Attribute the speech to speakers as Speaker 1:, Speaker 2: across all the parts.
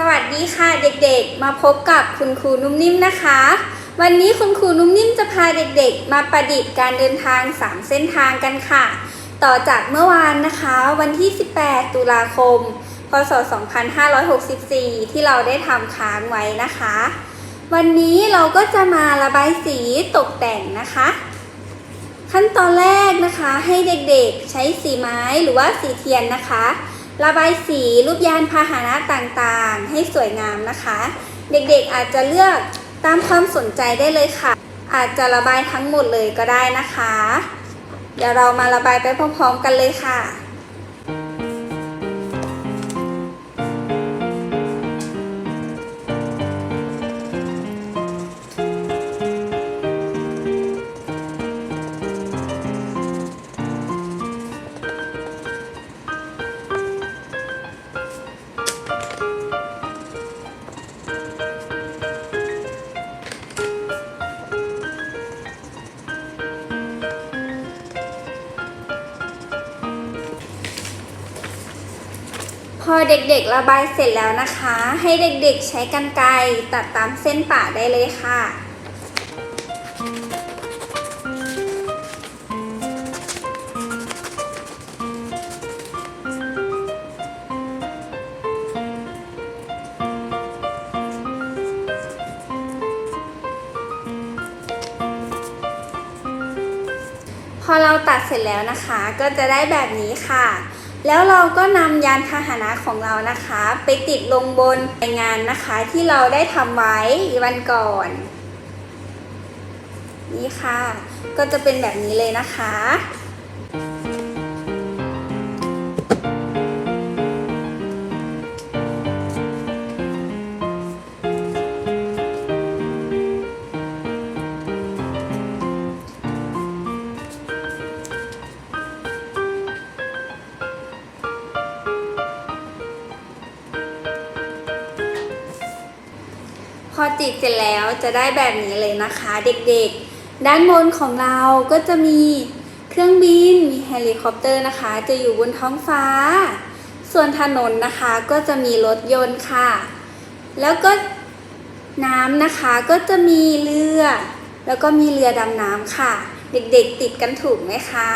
Speaker 1: สวัสดีค่ะเด็กๆ มาพบกับคุณครูนุ่มนิ่มนะคะ วันนี้คุณครูนุ่มนิ่มจะพาเด็กๆ มาประดิษฐ์การเดินทาง 3 เส้นทางกันค่ะ ต่อจากเมื่อวานนะคะ วันที่ 18 ตุลาคม พศ 2564 ที่เราได้ทำค้างไว้นะคะ วันนี้เราก็จะมาระบายสีตกแต่งนะคะ ขั้นตอนแรกนะคะให้เด็กๆใช้สีไม้หรือว่าสีเทียนนะคะ ระบายสีรูปยานพาหนะต่างๆ ให้สวยงามนะคะ เด็กๆอาจจะเลือกตามความสนใจได้เลยค่ะ อาจจะระบายทั้งหมดเลยก็ได้นะคะ เดี๋ยวเรามาระบายไปพร้อมๆกันเลยค่ะ พอเด็กๆระบายเสร็จแล้วนะคะ ให้เด็กๆใช้กรรไกรตัดตามเส้นป่าได้เลยค่ะพอเราตัดเสร็จแล้วนะคะ ก็จะได้แบบนี้ค่ะ แล้วเราก็นำยานพาหนะของเรานะคะ ไปติดลงบนรายงานนะคะที่เราได้ทำไว้วันก่อน นี่ค่ะ ก็จะเป็นแบบนี้เลยนะคะ พอติดเสร็จแล้วจะได้แบบนี้เลยนะคะเด็กๆ ด้านบนของเราก็จะมีเครื่องบินมีเฮลิคอปเตอร์นะคะ จะอยู่บนท้องฟ้า ส่วนถนนนะคะก็จะมีรถยนต์ค่ะ แล้วก็น้ำนะคะก็จะมีเรือ แล้วก็มีเรือดำน้ำค่ะ เด็กๆติดกันถูกไหมคะ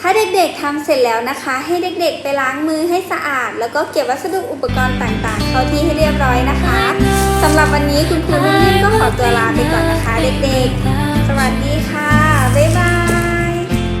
Speaker 1: ถ้าเด็กๆทำเสร็จแล้วนะคะ ให้เด็กๆ ไปล้างมือให้สะอาด แล้วก็เก็บวัสดุอุปกรณ์ต่างๆ เข้าที่ให้เรียบร้อยนะคะสำหรับวันนี้คุณครูนุ่นนิ่มก็ขอตัวลาไปก่อนนะคะ เด็กๆ สวัสดีค่ะ